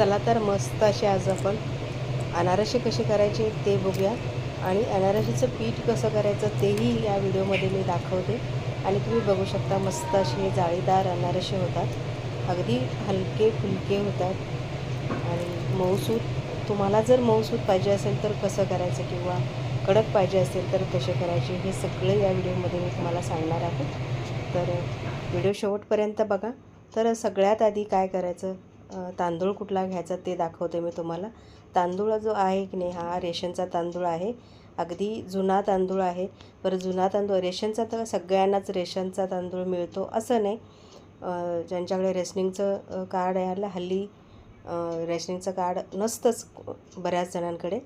चला तर मस्त असे आज आपण अनारसे कसे करायचे ते बघूया. आणि अनारशीचं पीठ कसं करायचं तेही या व्हिडिओमध्ये मी दाखवते. आणि तुम्ही बघू शकता मस्त असे जाळीदार अनारसे होतात. अगदी हलके फुलके होतात. आणि मऊसूत तुम्हाला जर मऊसूत पाहिजे असेल तर कसं करायचं किंवा कडक पाहिजे असेल तर कसे करायचे हे सगळे या व्हिडिओमध्ये मी तुम्हाला सांगणार आहे. तर व्हिडिओ शेवटपर्यंत बघा. तर सगळ्यात आधी काय करायचं? तांदूळ कुठला घ्यायचा ते दाखवते मी तुम्हाला. तांदूळ जो आहे की नाही हा रेशनचा तांदूळ आहे. अगदी जुना तांदूळ आहे. बरं जुना तांदूळ रेशनचा तर सगळ्यांनाच रेशनचा तांदूळ मिळतो असं नाही. ज्यांच्याकडे रेशनिंगचं कार्ड आहे हल्ली- हल्ली रेशनिंगचं कार्ड नसतंच बऱ्याच जणांकडे.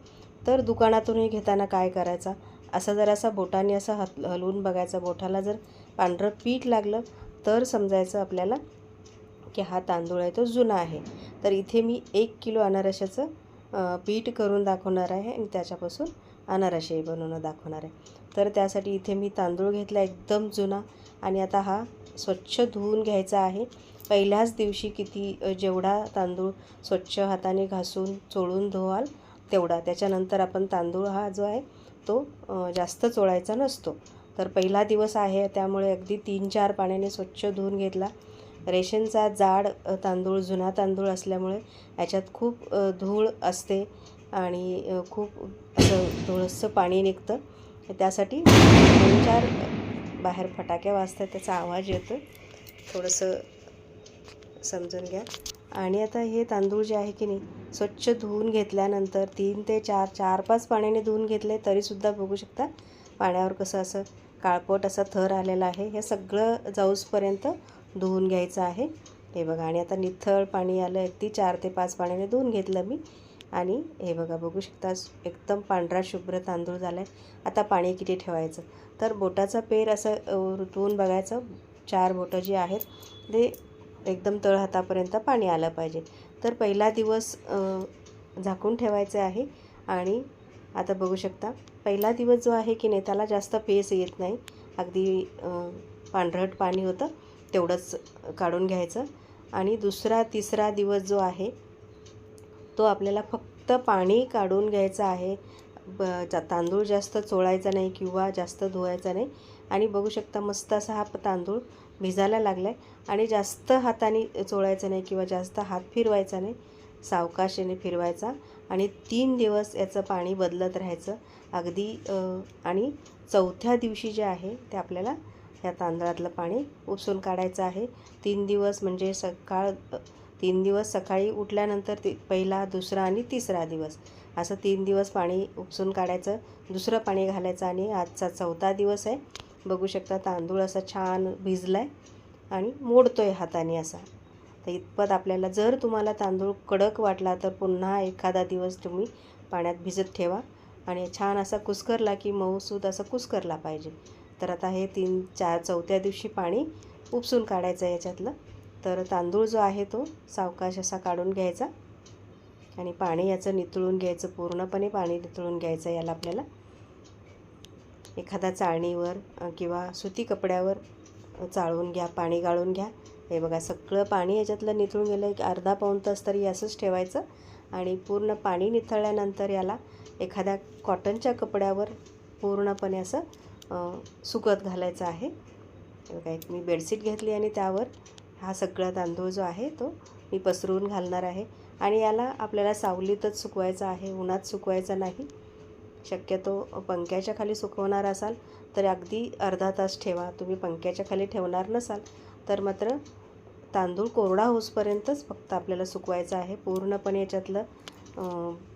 तर दुकानातूनही घेताना काय करायचा? असं जर असा बोटाने असा हल हलवून बघायचा. बोटाला जर पांढरं पीठ लागलं तर समजायचं आपल्याला की हा तांदूळ आहे तो जुना आहे. तर इथे मी एक किलो अनारशाचं पीठ करून दाखवणार आहे आणि त्याच्यापासून अनारसेही बनवून दाखवणार आहे. तर त्यासाठी इथे मी तांदूळ घेतला एकदम जुना. आणि आता हा स्वच्छ धुवून घ्यायचा आहे. पहिल्याच दिवशी किती जेवढा तांदूळ स्वच्छ हाताने घासून चोळून धुवाल तेवढा. त्याच्यानंतर आपण तांदूळ हा जो आहे तो जास्त चोळायचा नसतो. तर पहिला दिवस आहे त्यामुळे अगदी तीन चार पाण्याने स्वच्छ धुवून घेतला. रेशनचा जाड तांदूळ जुना तांदूळ असल्यामुळे याच्यात खूप धूळ असते आणि खूप असं धुळसं पाणी निघतं. त्यासाठी दोन चार बाहेर फटाक्या वाजतात त्याचा आवाज येतो. थोडंसं समजून घ्या. आणि आता हे तांदूळ जे आहे की नाही स्वच्छ धुवून घेतल्यानंतर तीन ते चार चार पाच पाण्याने धुवून घेतले तरीसुद्धा बघू शकता पाण्यावर कसं असं काळपट असा थर आलेला आहे. हे सगळं जाऊसपर्यंत धुवून घ्यायचं आहे. हे बघा आणि आता निथळ पाणी आलं अगदी चार ते पाच पाण्याने धुवून घेतलं मी. आणि हे बघा बघू शकता एकदम पांढरा शुभ्र तांदूळ झाला आहे आता पाणी किती ठेवायचं? तर बोटाचा पेर असं अ, ऋतवून बघायचं. चार बोटं जी आहेत ते एकदम तळहातापर्यंत पाणी आलं पाहिजे. तर पहिला दिवस झाकून ठेवायचं आहे. आणि आता बघू शकता पहिला दिवस जो आहे की नाही त्याला जास्त पेस येत नाही. अगदी पांढरट पाणी होतं. तेवढंच काढून घ्यायचं. आणि दुसरा तिसरा दिवस जो आहे तो आपल्याला फक्त पाणी काढून घ्यायचं आहे. ब जा- तांदूळ जास्त चोळायचा नाही किंवा जास्त धुवायचा नाही. आणि बघू शकता मस्त असा हा तांदूळ भिजायला लागला आहे आणि जास्त हाताने चोळायचा नाही किंवा जास्त हात फिरवायचा नाही. सावकाशाने फिरवायचा. आणि तीन दिवस याचं पाणी बदलत राहायचं. अगदी आणि चौथ्या दिवशी जे आहे ते आपल्याला ह्या तांदळातलं पाणी उपसून काढायचं आहे. तीन दिवस म्हणजे सकाळ तीन दिवस सकाळी उठल्यानंतर ते पहिला दुसरा आणि तिसरा दिवस. असं तीन दिवस पाणी उपसून काढायचं दुसरं पाणी घालायचं आणि आजचा चौथा दिवस आहे. बघू शकता तांदूळ असा छान भिजला आहे आणि मोडतो आहे हाताने असा. तर इतपत आपल्याला जर तुम्हाला तांदूळ कडक वाटला तर पुन्हा एखादा दिवस तुम्ही पाण्यात भिजत ठेवा आणि छान असा कुस्करला की मऊसूद असा कुस्करला पाहिजे. तर आता हे तीन चार चौथ्या दिवशी पाणी उपसून काढायचं आहे याच्यातलं. तर तांदूळ जो आहे तो सावकाश असा काढून घ्यायचा आणि पाणी याचं नितळून घ्यायचं पूर्णपणे पाणी नितळून घ्यायचं याला आपल्याला. एखाद्या चाळणीवर किंवा सुती कपड्यावर चाळून घ्या पाणी गाळून घ्या. हे बघा सगळं पाणी याच्यातलं निथळून गेलं एक अर्धा पाऊण तास तरी असंच ठेवायचं आणि पूर्ण पाणी निथळल्यानंतर याला एखाद्या कॉटनच्या कपड्यावर पूर्णपणे असं सुकत घालायचं आहे. काय मी बेडशीट घेतली आणि त्यावर हा सगळा तांदूळ जो आहे तो मी पसरवून घालणार आहे. आणि याला आपल्याला सावलीतच सुकवायचा आहे उन्हात सुकवायचा नाही. शक्यतो पंख्याच्या खाली सुकवणार असाल तर अगदी अर्धा तास ठेवा. तुम्ही पंख्याच्या खाली ठेवणार नसाल तर मात्र तांदूळ कोरडा होसपर्यंतच फक्त आपल्याला सुकवायचं आहे. पूर्णपणे याच्यातलं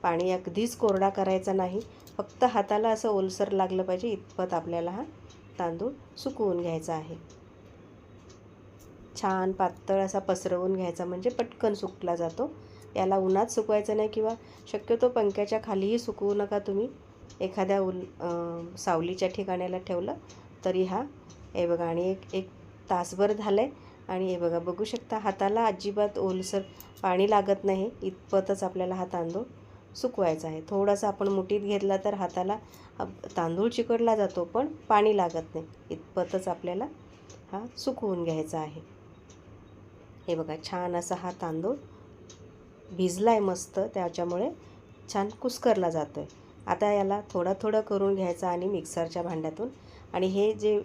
पाणी अगदीच कोरडा करायचा नाही. फक्त हाताला असं ओलसर लागलं पाहिजे इतपत आपल्याला हा तांदूळ सुकवून घ्यायचा आहे. छान पातळ असा पसरवून घ्यायचा म्हणजे पटकन सुकला जातो. याला उन्हात सुकवायचं नाही किंवा शक्यतो पंख्याच्या खालीही सुकवू नका तुम्ही. एखाद्या उल सावलीच्या ठिकाणाला ठेवलं तरी हा हे बघा आणि एक एक तासभर झालं आहे आणि हे बघा बघू शकता हाताला अजिबात ओलसर पाणी लागत नाही इतपतच आपल्याला हा तांदूळ सुकवायचा आहे. थोडासा आपण मुठीत घेतला तर हाताला तांदूळ चिकटला जातो पण पाणी लागत नाही. इतपतच आपल्याला हा सुकवून घ्यायचा आहे. हे बघा छान असा हा तांदूळ भिजला आहे मस्त. त्याच्यामुळे छान कुस्करला जातो आहे आता याला थोडा थोडं करून घ्यायचं आणि मिक्सरच्या भांड्यातून. आणि हे जे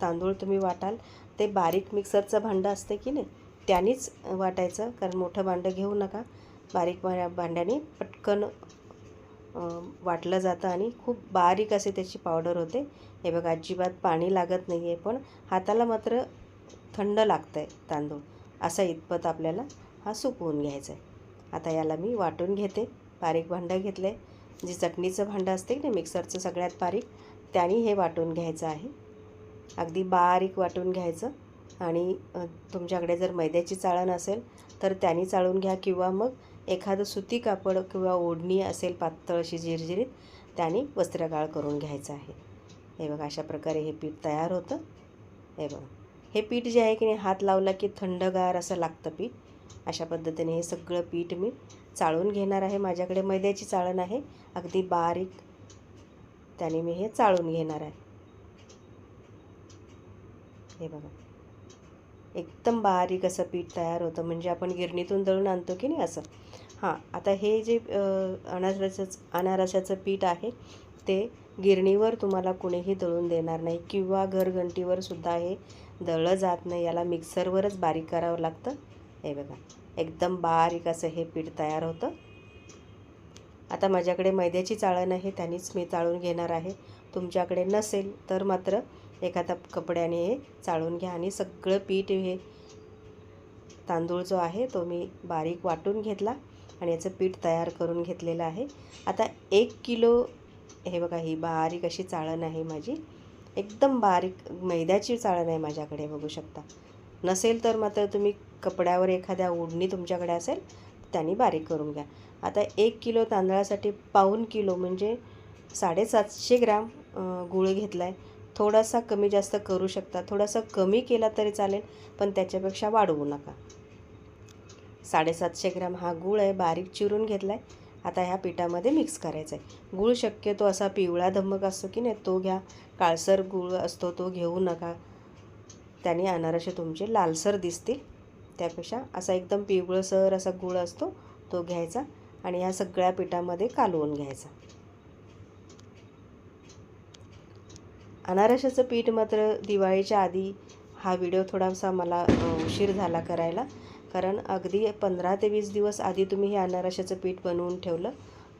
तांदूळ तुम्ही वाटाल ते बारीक मिक्सरचं भांडं असतं की नाही त्यानीच वाटायचं. कारण मोठं भांडं घेऊ नका. बारीक भा- भांड्याने पटकन वाटलं जातं आणि खूप बारीक असे त्याची पावडर होते. हे बघा अजिबात पाणी लागत नाही आहे पण हाताला मात्र थंड लागतं आहे तांदूळ. असा इतपत आपल्याला हा सुकवून घ्यायचा आहे आता याला मी वाटून घेते. बारीक भांडं घेतलं. आहे जे चटणीचं भांडं असते की नाही मिक्सरचं सगळ्यात बारीक त्याने हे वाटून घ्यायचं आहे. अगदी बारीक वाटून घ्यायचं. आणि तुमच्याकडे जर मैद्याची चाळण असेल तर त्याने चाळून घ्या किंवा मग एखादं सुती कापड किंवा ओढणी असेल पातळ अशी जिरजिरीत त्याने वस्त्रगाळ करून घ्यायचं आहे. हे बघा अशा प्रकारे हे पीठ तयार होतं. हे बघा. हे पीठ जे आहे की नाही हात लावला की थंडगार असं लागतं पीठ. अशा पद्धतीने हे सगळं पीठ मी चाळून घेणार आहे. माझ्याकडे मैद्याची चाळण आहे. अगदी बारीक त्याने मी हे चाळून घेणार आहे. हे बघा. एकदम बारीक असं पीठ तयार होतं. म्हणजे आपण गिरणीतून दळून आणतो की नाही असं. हां आता हे जे अनारसाचं अनारसाचं पीठ आहे ते गिरणीवर तुम्हाला कुणीही दळून देणार नाही किंवा घरघंटीवर सुद्धा हे दळलं जात नाही. याला मिक्सरवरच बारीक करावं लागतं. हे बघा एकदम बारीक असं हे पीठ तयार होतं. आता माझ्याकडे मैद्याची चाळण आहे त्यानेच मी चाळून घेणार आहे. तुमच्याकडे नसेल तर मात्र एखाद्या कपड्याने हे चाळून घ्या आणि सगळं पीठ हे तांदूळ जो आहे तो मी बारीक वाटून घेतला आणि याचं पीठ तयार करून घेतलेलं आहे. आता एक किलो हे बघा ही बारीक अशी चाळण आहे माझी. एकदम बारीक मैद्याची चाळण आहे माझ्याकडे बघू शकता. नसेल तर मात्र तुम्ही कपड्यावर एखाद्या ओढणी तुमच्याकडे असेल त्यांनी बारीक करून घ्या. आता एक किलो तांदळासाठी पाऊन किलो म्हणजे साडेसातशे ग्राम गुळ गूळ घेतला आहे थोडासा कमी जास्त करू शकता. थोडासा कमी केला तरी चालेल पण त्याच्यापेक्षा वाढवू नका. साडेसातशे ग्राम हा गूळ आहे बारीक चिरून घेतला आहे आता ह्या पिठामध्ये मिक्स करायचा आहे गूळ शक्यतो असा पिवळा धमक असतो की नाही तो घ्या. काळसर गूळ असतो तो घेऊ नका. त्याने अनारसे तुमचे लालसर दिसतील. त्यापेक्षा असा एकदम पिवळसर असा गूळ असतो तो घ्यायचा आणि ह्या सगळ्या पिठामध्ये कालवून घ्यायचा. अनारशाचं पीठ मात्र दिवाळीच्या आधी हा व्हिडिओ थोडासा मला उशीर झाला करायला. कारण अगदी पंधरा ते वीस दिवस आधी तुम्ही हे अनारशाचं पीठ बनवून ठेवलं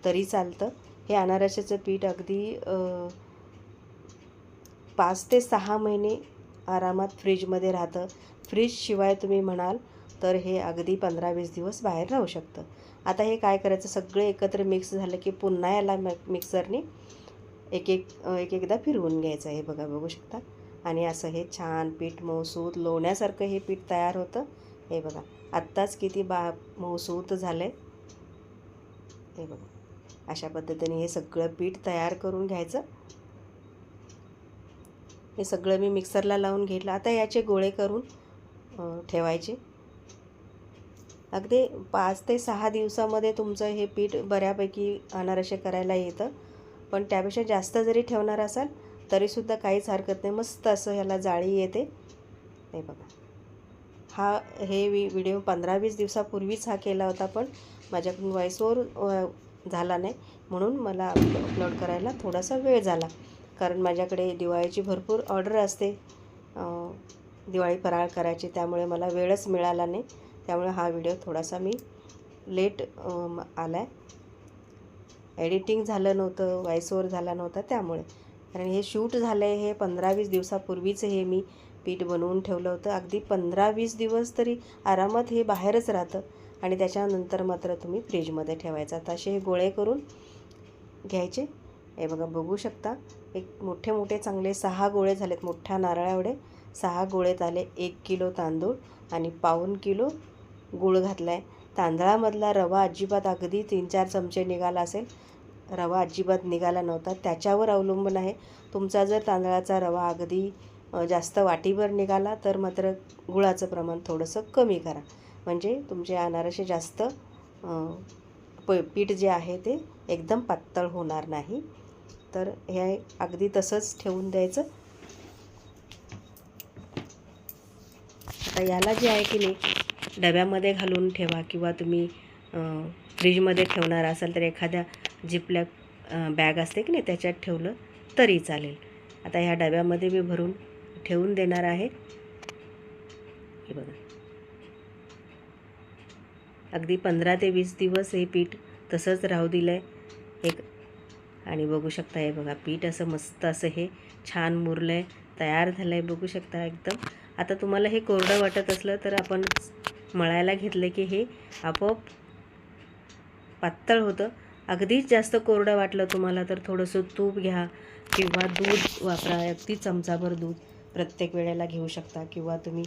तरी चालतं. हे अनारशाचं पीठ अगदी पाच ते सहा महिने आरामात फ्रीजमध्ये राहतं. फ्रीजशिवाय तुम्ही म्हणाल तर हे अगदी पंधरा वीस दिवस बाहेर राहू शकतं. आता हे काय करायचं? सगळे एकत्र मिक्स झालं की पुन्हा याला मिक्सरने एक एक एक एकदा फिरवून घ्यायचं हे बघा बघू शकता. आणि असं हे छान पीठ मऊसूत लोण्यासारखं हे पीठ तयार होतं. हे बघा आत्ताच किती बा मऊसूत झालं आहे हे बघा अशा पद्धतीने हे सगळं पीठ तयार करून घ्यायचं. हे सगळं मी मिक्सरला लावून घेतलं. आता याचे गोळे करून ठेवायचे. अगदी पाच ते सहा दिवसामध्ये तुमचं हे पीठ बऱ्यापैकी अनारसे करायला येतं. पण त्यापेक्षा जास्त जरी ठेवणार असाल तरीसुद्धा काहीच हरकत नाही. मस्त असं ह्याला जाळी येते. हे बघा. हा हे वि व्हिडिओ पंधरा वीस दिवसापूर्वीच हा केला होता पण माझ्याकडून व्हॉईसवर झाला नाही. म्हणून मला अपलोड करायला थोडासा वेळ झाला. कारण माझ्याकडे दिवाळीची भरपूर ऑर्डर असते. दिवाळी फराळ करायची त्यामुळे मला वेळच मिळाला नाही. त्यामुळे हा व्हिडिओ थोडासा मी लेट आला आहे एडिटिंग झालं नव्हतं व्हॉईसवर झाला नव्हता त्यामुळे. कारण हे शूट झालं आहे हे पंधरा वीस दिवसापूर्वीच हे मी पीठ बनवून ठेवलं होतं. अगदी पंधरा वीस दिवस तरी आरामात हे बाहेरच राहतं आणि त्याच्यानंतर मात्र तुम्ही फ्रीजमध्ये ठेवायचं. आता असे हे गोळे करून घ्यायचे. हे बघा बघू शकता. एक मोठे मोठे चांगले सहा गोळे झालेत. मोठ्या नारळा एवढे. सहा गोळे झाले. एक किलो तांदूळ आणि पाऊन किलो गूळ घातला आहे तांदळामधला रवा अजिबात अगदी तीन चार चमचे निघाला असेल. रवा अजिबात निघाला नव्हता. त्याच्यावर अवलंबून आहे. तुमचा जर तांदळाचा रवा अगदी जास्त वाटीभर निघाला तर मात्र गुळाचं प्रमाण थोडंसं कमी करा. म्हणजे तुमचे अनारसे जास्त प पीठ जे आहे ते एकदम पातळ होणार नाही. तर हे अगदी तसंच ठेवून द्यायचं. आता याला जे आहे की नाही डब्यामध्ये घालून ठेवा किंवा तुम्ही फ्रीजमध्ये ठेवणार असाल तर एखाद्या जिपल्या बॅग असते की नाही त्याच्यात ठेवलं तरी चालेल. आता ह्या डब्यामध्ये मी भरून ठेवून देणार आहे. हे बघा. अगदी पंधरा ते वीस दिवस हे पीठ तसंच राहू दिलं आहे एक आणि बघू शकता हे बघा पीठ असं मस्त असं हे छान मुरलं आहे तयार झालं आहे बघू शकता एकदम. आता तुम्हाला हे कोरडं वाटत असलं तर आपण मळायला घेतलं की हे आपोआप पातळ होतं. अगदीच जास्त कोरडं वाटलं तुम्हाला तर थोडंसं तूप घ्या किंवा दूध वापरा. अगदी चमचाभर दूध प्रत्येक वेळेला घेऊ शकता किंवा तुम्ही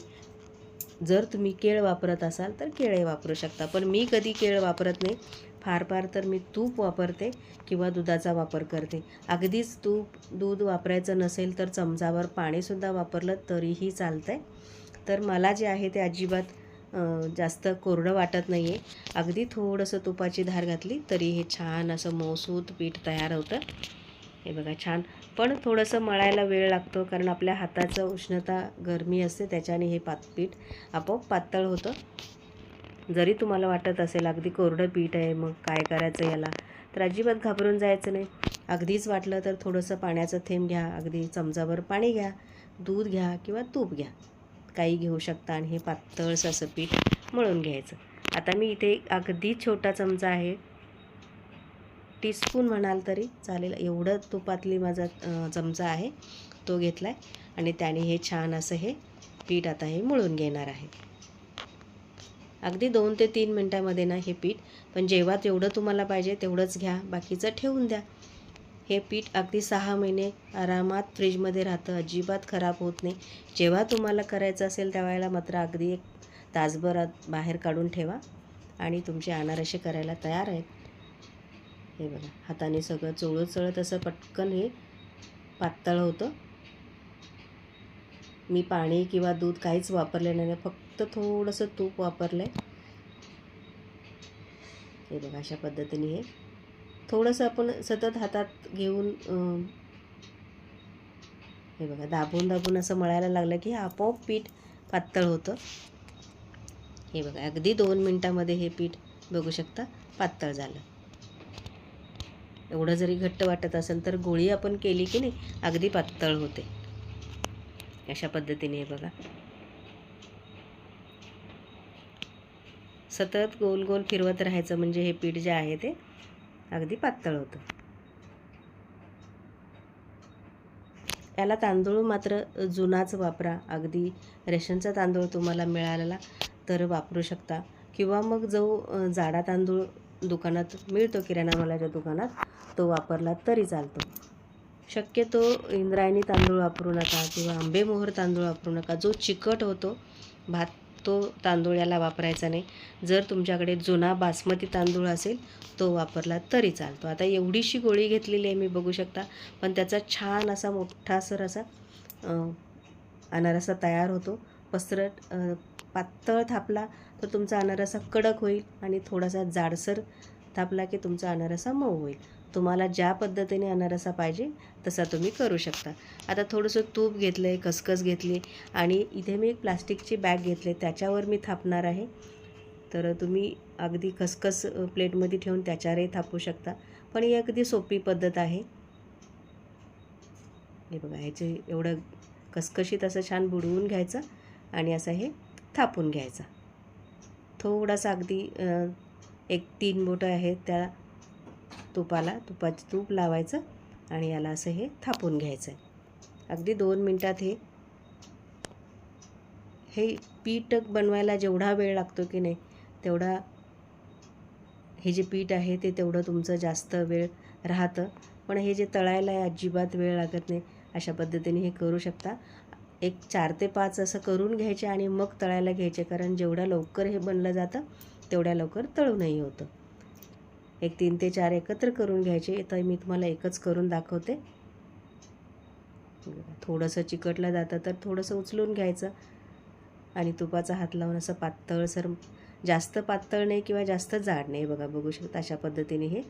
जर तुम्ही केळ वापरत असाल तर केळे वापरू शकता. पण मी कधी केळ वापरत नाही. फार फार तर मी तूप वापरते किंवा दुधाचा वापर करते. अगदीच तूप दूध वापरायचं नसेल तर चमचाभर पाणीसुद्धा वापरलं तरीही चालतं आहे तर मला जे आहे ते अजिबात जास्त कोरडं वाटत नाही आहे अगदी थोडंसं तुपाची धार घातली तरी हे छान असं मौसूत पीठ तयार होतं. हे बघा छान. पण थोडंसं मळायला वेळ लागतो कारण आपल्या हाताचं उष्णता गरमी असते त्याच्याने हे पात पीठ आपोआप पातळ होतं. जरी तुम्हाला वाटत असेल अगदी कोरडं पीठ आहे मग काय करायचं याला? तर अजिबात घाबरून जायचं नाही. अगदीच वाटलं तर थोडंसं पाण्याचं थेंब घ्या अगदी चमचाभर पाणी घ्या दूध घ्या किंवा तूप घ्या. काही घेऊ शकता आणि हे पातळसं असं पीठ मळून घ्यायचं. आता मी इथे अगदी छोटा चमचा आहे. टीस्पून म्हणाल तरी चालेल. एवढं तुपातली माझा चमचा आहे. तो घेतला आहे आणि त्याने हे छान असं हे पीठ आता हे मळून घेणार आहे. अगदी दोन ते तीन मिनटामध्ये ना हे पीठ पण जेव्हा तेवढं तुम्हाला पाहिजे तेवढंच घ्या. बाकीचं ठेवून द्या. हे पीठ अगदी सहा महिने आरामात फ्रीजमध्ये राहतं. अजिबात खराब होत नाही. जेव्हा तुम्हाला करायचं असेल त्यावेळेला मात्र अगदी एक तासभरात बाहेर काढून ठेवा आणि तुमचे अनारसे करायला तयार आहेत. हे बघा हाताने सगळं चोळत चळत असं पटकन हे पातळ होतं. मी पाणी किंवा दूध काहीच वापरले नाही. फक्त थोडंसं तूप वापरलं आहे हे बघा अशा पद्धतीने हे थोडंसं आपण सतत हातात घेऊन हे बघा दाबून दाबून असं मळायला लागलं की आपोआप पीठ पातळ होतं. हे बघा अगदी दोन मिनटामध्ये हे पीठ बघू शकता पातळ झालं. एवढं जरी घट्ट वाटत असेल तर गोळी आपण केली की नाही अगदी पातळ होते. अशा पद्धतीने हे बघा. सतत गोल गोल फिरवत राहायचं म्हणजे हे पीठ जे आहे ते अगदी पातळ होतं. याला तांदूळ मात्र जुनाच वापरा. अगदी रेशनचा तांदूळ तुम्हाला मिळालेला तर वापरू शकता. किंवा मग जो जाडा तांदूळ दुकानात मिळतो किराणा मालाच्या दुकानात तो वापरला तरी चालतो. शक्यतो इंद्रायणी तांदूळ वापरू नका किंवा आंबेमोहर तांदूळ वापरू नका. जो चिकट होतो भात तो तांदूळ याला वापरायचा नाही. जर तुमच्याकडे जुना बासमती तांदूळ असेल तो वापरला तरी चालतो. आता एवढीशी गोळी घेतलेली आहे मी बघू शकता. पण त्याचा छान असा मोठासर असा अनारसा तयार होतो. पसरट पातळ थापला तर तुमचा अनारसा कडक होईल आणि थोडासा जाडसर थापला की तुमचा अनारसा मऊ होईल. तुम्हाला ज्या पद्धतीने अनारसा पाहिजे तसा तुम्ही करू शकता. आता थोडंसं तूप घेतलं आहे खसखस घेतली आणि इथे मी एक प्लास्टिकची बॅग घेतली त्याच्यावर मी थापणार आहे. तर तुम्ही अगदी खसखस प्लेटमध्ये ठेवून त्याच्यावरही थापू शकता. पण ही अगदी सोपी पद्धत आहे. हे बघा ह्याचे एवढं कसकशीत असं छान बुडवून घ्यायचं आणि असं हे थापून घ्यायचं. थोडासा अगदी एक तीन बोटं आहेत त्या तुपाला तुपाचं तूप लावायचं आणि याला असं हे थापून घ्यायचं. आहे अगदी दोन मिनटात हे हे पीठ बनवायला जेवढा वेळ लागतो की नाही तेवढा हे जे पीठ आहे ते तेवढं तुमचं जास्त वेळ राहतं. पण हे जे तळायला आहे अजिबात वेळ लागत नाही अशा पद्धतीने हे करू शकता. एक चार ते पाच असं करून घ्यायचे आणि मग तळायला घ्यायचे कारण जेवढ्या लवकर हे बनलं जातं तेवढ्या लवकर तळूनही होतं. एक तीन ते चार एकत्र करून घ्यायचे. तर मी तुम्हाला एकच करून दाखवते. थोडंसं चिकटलं जातं तर थोडंसं उचलून घ्यायचं. आणि तुपाचा हात लावून असं पातळसर जास्त पातळ नाही किंवा जास्त जाड नाही. बघा बघू शकता अशा पद्धतीने हे.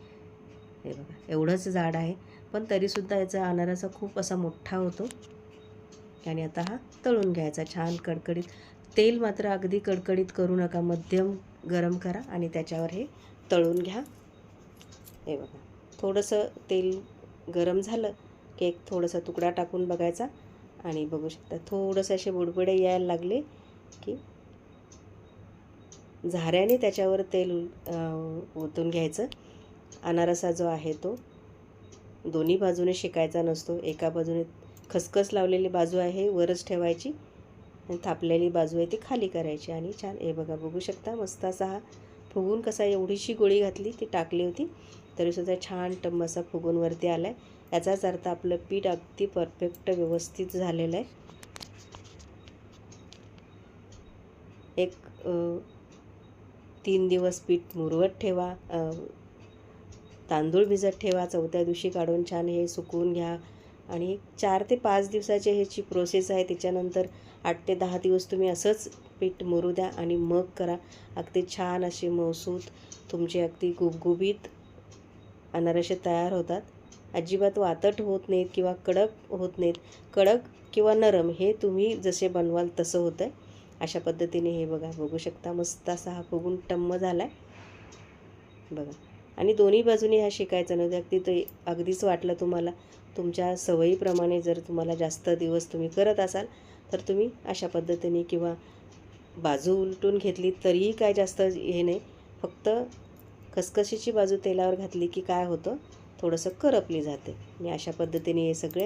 हे बघा एवढंच जाड आहे. पण तरीसुद्धा याचा अनारसा खूप असा मोठा होतो. आणि आता हा तळून घ्यायचा छान कडकडीत. तेल मात्र अगदी कडकडीत करू नका. मध्यम गरम करा आणि त्याच्यावर हे तळून घ्या. हे बघा. थोडंसं तेल गरम झालं की एक थोडासा तुकडा टाकून बघायचा आणि बघू शकता. थोडंसं असे बुडबुडे यायला लागले की झाऱ्याने त्याच्यावर तेल ओतून घ्यायचं. अनारसा जो आहे तो दोन्ही बाजूने शेकायचा नसतो. एका बाजूने खसखस लावलेली बाजू आहे वरच ठेवायची आणि थापलेली बाजू आहे ती खाली करायची आणि छान हे बघा बघू शकता मस्त असा हा फुगून कसा एवढीशी गोळी घातली ती टाकली होती. तरीसुद्धा छान टमसा फुगूनवरती फुगून वरती आला आहे याचाच अर्थ आपलं पीठ अगदी परफेक्ट व्यवस्थित झालेलं आहे. एक तीन दिवस पीठ मुरवत ठेवा. तांदूळ भिजत ठेवा. चौथ्या दिवशी काढून छान हे सुकवून घ्या. आणि चार ते पाच दिवसाची ह्याची प्रोसेस आहे. त्याच्यानंतर आठ ते दहा दिवस तुम्ही असंच पीठ मुरू द्या आणि मग करा. अगदी छान असे मौसूत तुमचे अगदी गुबगुबीत अनारसे तयार होतात. अजिबात वातट होत नाहीत किंवा कडक होत नाहीत. कडक किंवा नरम हे तुम्ही जसे बनवाल तसं होतं आहे अशा पद्धतीने हे बघा बघू शकता मस्त असा हा फुगून टम्म झाला आहे बघा. आणि दोन्ही बाजूने हा शिकायचा नव्हतं अगदी ते अगदीच वाटलं तुम्हाला. तुमच्या सवयीप्रमाणे जर तुम्हाला जास्त दिवस तुम्ही करत असाल तर तुम्ही अशा पद्धतीने किंवा बाजू उलटून घेतली तरीही काय जास्त हे नाही. फक्त खसखशीची बाजू तेलावर घातली की काय होतं? थोडंसं करपली जाते. मी अशा पद्धतीने हे सगळे